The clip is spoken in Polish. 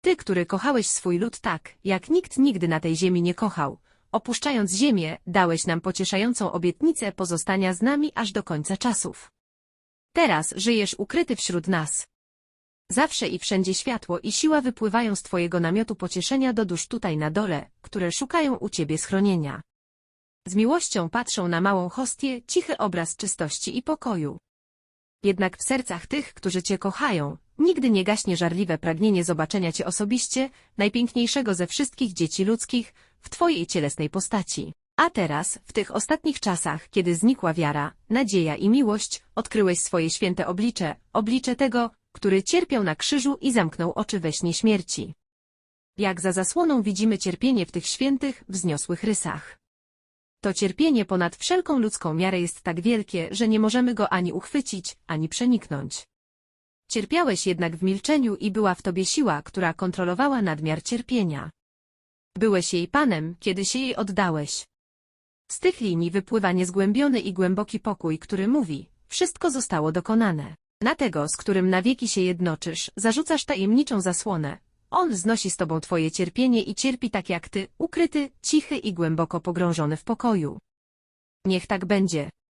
Ty, który kochałeś swój lud tak, jak nikt nigdy na tej ziemi nie kochał. Opuszczając ziemię, dałeś nam pocieszającą obietnicę pozostania z nami aż do końca czasów. Teraz żyjesz ukryty wśród nas. Zawsze i wszędzie światło i siła wypływają z Twojego namiotu pocieszenia do dusz tutaj na dole, które szukają u Ciebie schronienia. Z miłością patrzą na małą hostię cichy obraz czystości i pokoju. Jednak w sercach tych, którzy Cię kochają, nigdy nie gaśnie żarliwe pragnienie zobaczenia Cię osobiście, najpiękniejszego ze wszystkich dzieci ludzkich, w Twojej cielesnej postaci. A teraz, w tych ostatnich czasach, kiedy znikła wiara, nadzieja i miłość, odkryłeś swoje święte oblicze, oblicze tego, który cierpiał na krzyżu i zamknął oczy we śnie śmierci. Jak za zasłoną widzimy cierpienie w tych świętych, wzniosłych rysach. To cierpienie ponad wszelką ludzką miarę jest tak wielkie, że nie możemy go ani uchwycić, ani przeniknąć. Cierpiałeś jednak w milczeniu i była w tobie siła, która kontrolowała nadmiar cierpienia. Byłeś jej panem, kiedy się jej oddałeś. Z tych linii wypływa niezgłębiony i głęboki pokój, który mówi, wszystko zostało dokonane. Na tego, z którym na wieki się jednoczysz, zarzucasz tajemniczą zasłonę. On znosi z tobą twoje cierpienie i cierpi tak jak ty, ukryty, cichy i głęboko pogrążony w pokoju. Niech tak będzie.